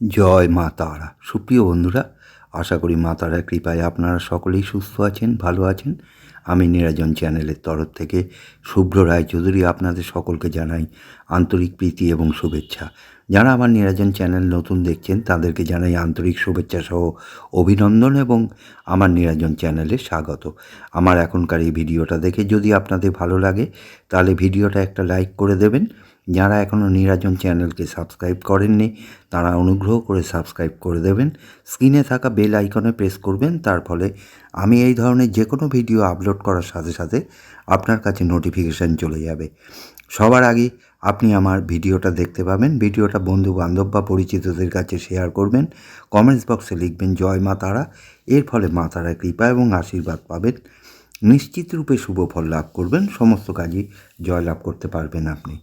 জয় মা তারা। সুপ্রিয় বন্ধুরা, আশা করি মা তারার কৃপায় আপনারা সকলেই সুস্থ আছেন, ভালো আছেন। আমি নিরাজন চ্যানেলের তরফ থেকে শুভ্র রায়চৌধুরী আপনাদের সকলকে জানাই আন্তরিক প্রীতি এবং শুভেচ্ছা। যারা আমার নিরাজন চ্যানেল নতুন দেখছেন, তাদেরকে জানাই আন্তরিক শুভেচ্ছা সহ অভিনন্দন এবং আমার নিরাজন চ্যানেলে স্বাগত। আমার এখনকার এই ভিডিওটা দেখে যদি আপনাদের ভালো লাগে, তাহলে ভিডিওটা একটা লাইক করে দেবেন যারা এখনও নিরাজন চ্যানেলকে সাবস্ক্রাইব করেননি, তারা অনুগ্রহ করে সাবস্ক্রাইব করে দেবেন। স্ক্রিনে থাকা বেল আইকনে প্রেস করবেন, তার ফলে আমি এই ধরনের যে কোনো ভিডিও আপলোড করার সাথে সাথে আপনার কাছে নোটিফিকেশান চলে যাবে। সবার আগে আপনি আমার ভিডিওটা দেখতে পাবেন। ভিডিওটা বন্ধু বান্ধব বা পরিচিতদের কাছে শেয়ার করবেন। কমেন্টস বক্সে লিখবেন, জয় মা তারা। এর ফলে মা তারার কৃপা এবং আশীর্বাদ পাবেন। নিশ্চিত রূপে শুভ ফল লাভ করবেন। সমস্ত কাজই জয়লাভ করতে পারবেন আপনি।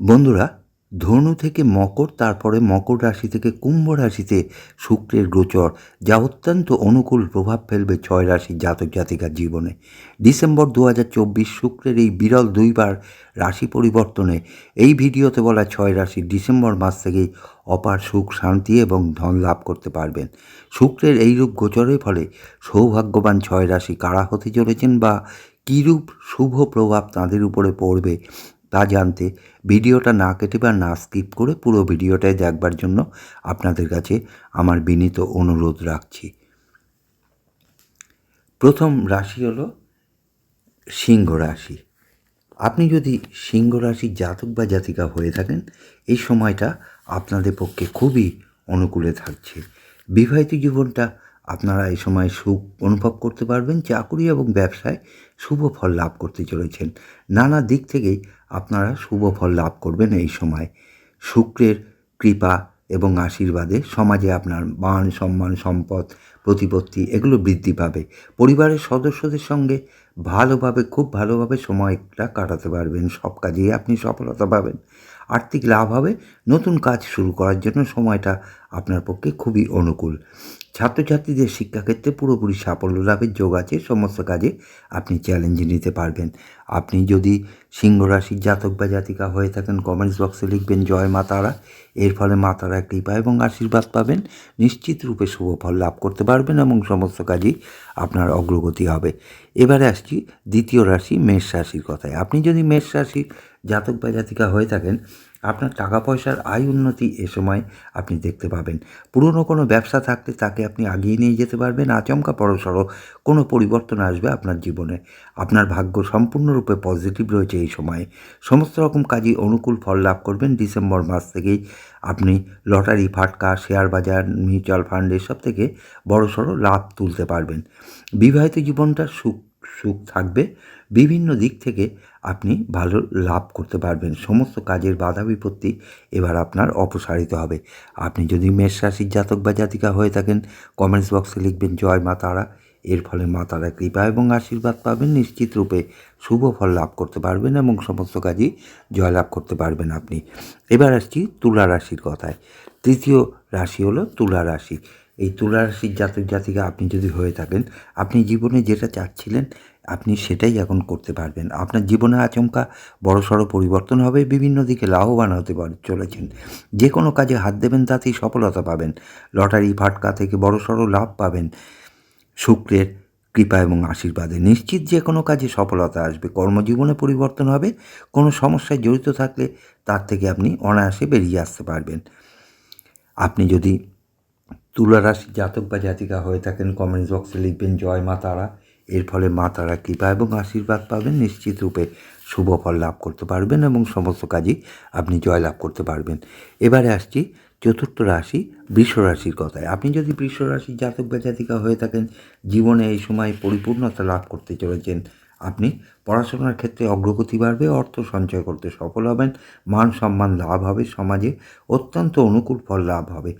বন্ধুরা, ধনু থেকে মকর, তারপরে মকর রাশি থেকে কুম্ভ রাশিতে শুক্রের গোচর, যা অত্যন্ত অনুকূল প্রভাব ফেলবে ছয় রাশির জাতক জাতিকার জীবনে। ডিসেম্বর দু হাজার চব্বিশ শুক্রের এই বিরল দুইবার রাশি পরিবর্তনে, এই ভিডিওতে বলা ছয় রাশি ডিসেম্বর মাস থেকেই অপার সুখ, শান্তি এবং ধন লাভ করতে পারবেন। শুক্রের এইরূপ গোচরের ফলে সৌভাগ্যবান ছয় রাশি কারা হতে চলেছেন বা কীরূপ শুভ প্রভাব তাদের উপরে পড়বে তা জানতে ভিডিওটা না কেটে বা না স্কিপ করে পুরো ভিডিওটাই দেখবার জন্য আপনাদের কাছে আমার বিনীত অনুরোধ রাখছি। প্রথম রাশি হলো সিংহ রাশি। আপনি যদি সিংহ রাশির জাতক বা জাতিকা হয়ে থাকেন, এই সময়টা আপনাদের পক্ষে খুবই অনুকূলে থাকছে। বিবাহিত জীবনটা আপনারা এই সময় সুখ অনুভব করতে পারবেন, চাকুরি এবং ব্যবসায় শুভ ফল লাভ করতে চলেছেন। নানা দিক থেকেই আপনারা শুভ ফল লাভ করবেন এই সময়। শুক্রের কৃপা এবং আশীর্বাদে সমাজে আপনার মান, সম্মান, সম্পদ, প্রতিপত্তি এগুলো বৃদ্ধি পাবে। পরিবারের সদস্যদের সঙ্গে ভালোভাবে, খুব ভালোভাবে সময়টা কাটাতে পারবেন। সব কাজেই আপনি সফলতা পাবেন। আর্থিক লাভ হবে। নতুন কাজ শুরু করার জন্য সময়টা আপনার পক্ষে খুবই অনুকূল। ছাত্রছাত্রীদের শিক্ষাক্ষেত্রে পুরোপুরি সাফল্য লাভের যোগ আছে, সমস্ত কাজে আপনি চ্যালেঞ্জ নিতে পারবেন। আপনি যদি সিংহ রাশির জাতক বা জাতিকা হয়ে থাকেন কমেন্টস বক্সে লিখবেন, জয় মা তারা। এর ফলে মা তারা কৃপা এবং আশীর্বাদ পাবেন। নিশ্চিত রূপে শুভ ফল লাভ করতে পারবেন এবং সমস্ত কাজই আপনার অগ্রগতি হবে। এবারে আসছি দ্বিতীয় রাশি, মেষ রাশির কথায়। আপনি যদি মেষ রাশির জাতক বা জাতিকা হয়ে থাকেন, আপনার টাকা পয়সার আয় উন্নতি এ সময় আপনি দেখতে পাবেন। পুরনো কোনো ব্যবসা থাকলে তাকে আপনি আগিয়ে নিয়ে যেতে পারবেন, আচমকা পরসরো কোনো পরিবর্তন আসবে আপনার জীবনে। আপনার ভাগ্য সম্পূর্ণরূপে পজিটিভ রয়েছে এই সময়ে। সমস্ত রকম কাজই অনুকূল ফল লাভ করবেন। ডিসেম্বর মাস থেকেই আপনি লটারি, ফাটকা, শেয়ার বাজার, মিউচুয়াল ফান্ড এসব থেকে বড়সড় লাভ তুলতে পারবেন। বিবাহিত জীবনটা সুখ সুখ থাকবে। বিভিন্ন দিক থেকে আপনি ভালো লাভ করতে পারবেন। সমস্ত কাজের বাধা বিপত্তি এবার আপনার অপসারিত হবে। আপনি যদি মেষ রাশির জাতক বা জাতিকা হয়ে থাকেন কমেন্টস বক্সে লিখবেন, জয় মা তারা। এর ফলে মা তারা কৃপা এবং আশীর্বাদ পাবেন। নিশ্চিত রূপে শুভ ফল লাভ করতে পারবেন এবং সমস্ত কাজই জয়লাভ করতে পারবেন আপনি। এবার আসছি তুলা রাশির কথায়। তৃতীয় রাশি হলো তুলা রাশি। এই তুলা রাশির জাতক জাতিকা আপনি যদি হয়ে থাকেন, আপনি জীবনে যেটা চাচ্ছিলেন আপনি সেটাই এখন করতে পারবেন। আপনার জীবনে আচমকা বড় বড়সড় পরিবর্তন হবে, বিভিন্ন দিকে লাভবান হতে পারে, চলেছেন। যে কোনো কাজে হাত দেবেন, তাতেই সফলতা পাবেন। লটারি ফাটকা থেকে বড়সড় লাভ পাবেন। শুক্রের কৃপা এবং আশীর্বাদে নিশ্চিত যে কোনো কাজে সফলতা আসবে। কর্মজীবনে পরিবর্তন হবে, কোনো সমস্যায় জড়িত থাকলে তার থেকে আপনি অনায়াসে বেরিয়ে আসতে পারবেন। আপনি যদি তুলা রাশি জাতক বা জাতিকা হয়ে থাকেন কমেন্টস বক্সে লিখবেন, জয় মা তারা। এর ফলে মা তারা কৃপা এবং আশীর্বাদ পাবেন, নিশ্চিত রূপে শুভ ফল লাভ করতে পারবেন এবং সমস্ত কাজই আপনি জয় লাভ করতে পারবেন। এবারে আসছি চতুর্থ রাশি, বৃষ রাশির কথায়। আপনি যদি বৃষ রাশির জাতক বা হয়ে থাকেন, জীবনে এই সময় পরিপূর্ণতা লাভ করতে চলেছেন। আপনি পড়াশোনার ক্ষেত্রে অগ্রগতি বাড়বে, অর্থ সঞ্চয় করতে সফল হবেন, মান সম্মান লাভ হবে, সমাজে অত্যন্ত অনুকূল ফল লাভ হবে,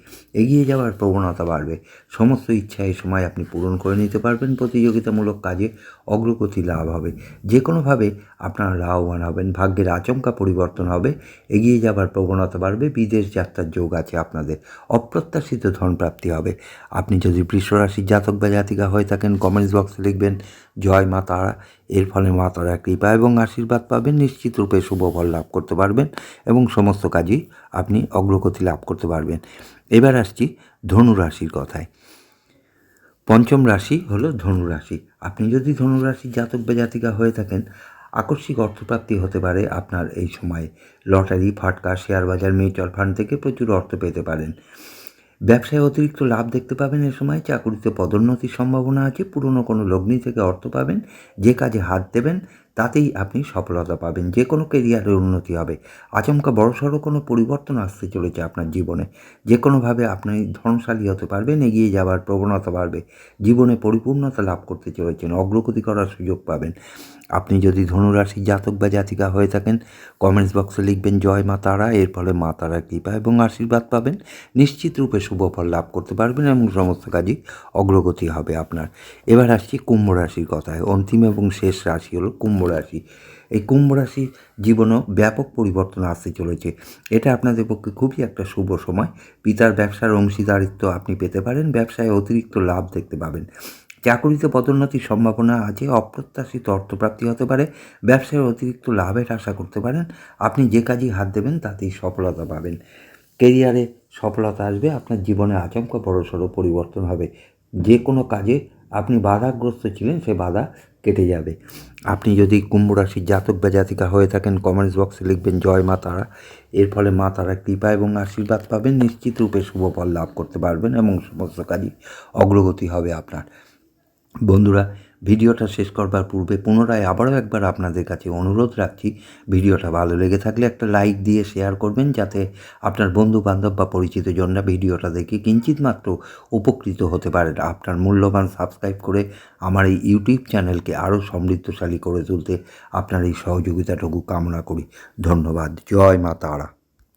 এগিয়ে যাওয়ার প্রবণতা বাড়বে, সমস্ত ইচ্ছা এই সময় আপনি পূরণ করে নিতে পারবেন, প্রতিযোগিতামূলক কাজে অগ্রগতি লাভ হবে যে কোনোভাবে আপনারা লাভবান হবেন, ভাগ্যের আচমকা পরিবর্তন হবে, এগিয়ে যাবার প্রবণতা বাড়বে, বিদেশ যাত্রার যোগ আছে আপনাদের, অপ্রত্যাশিত ধনপ্রাপ্তি হবে, আপনি যদি বৃষরাশির জাতক বা জাতিকা হয়ে থাকেন কমেন্টস বক্সে লিখবেন, জয় মা তারা এর ফলে মা তারা কৃপা এবং আশীর্বাদ পাবেন। নিশ্চিত রূপে শুভ ফল লাভ করতে পারবেন এবং সমস্ত কাজই আপনি অগ্রগতি লাভ করতে পারবেন। এবার আসছি ধনু রাশির কথায়। পঞ্চম রাশি হলো ধনু রাশি। আপনি যদি ধনু রাশির জাতক বা জাতিকা হয়ে থাকেন, আকস্মিক অর্থপ্রাপ্তি হতে পারে আপনার এই সময়ে। লটারি, ফাটকা শেয়ার বাজার মিউচুয়াল ফান্ড থেকে প্রচুর অর্থ পেতে পারেন। ব্যবসায় অতিরিক্ত লাভ দেখতে পাবেন এ সময়। চাকুরিতে পদোন্নতির সম্ভাবনা আছে। পুরনো কোনো লগ্নি থেকে অর্থ পাবেন। যে কাজে হাত দেবেন, তাতেই আপনি সফলতা পাবেন। যে কোনো কেরিয়ারের উন্নতি হবে। আচমকা বড়সড় কোনো পরিবর্তন আসতে চলেছে আপনার জীবনে। যে কোনোভাবে আপনি ধনশালী হতে পারবেন, এগিয়ে যাওয়ার প্রবণতা বাড়বে। জীবনে পরিপূর্ণতা লাভ করতে চলেছেন। অগ্রগতি করার সুযোগ পাবেন। আপনি যদি ধনুরাশি জাতক বা জাতিকা হয়ে থাকেন কমেন্টস বক্সে লিখবেন, জয় মা তারা। এর ফলে মা তারা কৃপা এবং আশীর্বাদ পাবেন। নিশ্চিত রূপে শুভ ফল লাভ করতে পারবেন এবং সমস্ত কাজই অগ্রগতি হবে আপনার। এবার আসছি কুম্ভ রাশির কথায়। অন্তিম এবং শেষ রাশি হলো কুম্ভ রাশি। এই কুম্ভ রাশির জীবনেও ব্যাপক পরিবর্তন আসতে চলেছে। এটা আপনাদের পক্ষে খুবই একটা শুভ সময়। পিতার ব্যবসার অংশীদারিত্ব আপনি পেতে পারেন। ব্যবসায় অতিরিক্ত লাভ দেখতে পাবেন। চাকুরিতে পদোন্নতির সম্ভাবনা আছে, অপ্রত্যাশিত অর্থপ্রাপ্তি হতে পারে, ব্যবসায় অতিরিক্ত লাভের আশা করতে পারেন, আপনি যে কাজে হাত দেবেন তাতেই সফলতা পাবেন। কেরিয়ারে সফলতা আসবে, আপনার জীবনে আচমকা বড়সড় পরিবর্তন হবে। যে কোনো কাজে আপনি বাধাগ্রস্ত ছিলেন, সে বাধা কেটে যাবে। আপনি যদি কুম্ভ রাশির জাতক বা জাতিকা হয়ে থাকেন কমেন্টস বক্সে লিখবেন, জয় মা তারা। এর ফলে মা তারা কৃপা এবং আশীর্বাদ পাবেন, নিশ্চিত রূপে শুভ ফল লাভ করতে পারবেন এবং সমস্ত কাজই অগ্রগতি হবে আপনার। বন্ধুরা, ভিডিওটা শেষ করবার পূর্বে পুনরায় আবারও একবার আপনাদের কাছে অনুরোধ রাখছি, ভিডিওটা ভালো লেগে থাকলে একটা লাইক দিয়ে শেয়ার করবেন যাতে আপনার বন্ধু বান্ধব বা পরিচিত জনরা ভিডিওটা দেখে কিঞ্চিত মাত্র উপকৃত হতে পারেন আপনার মূল্যবান সাবস্ক্রাইব করে আমার এই ইউটিউব চ্যানেলকে আরও সমৃদ্ধশালী করে তুলতে আপনার এই সহযোগিতাটুকু কামনা করি। ধন্যবাদ। জয় মা তারা।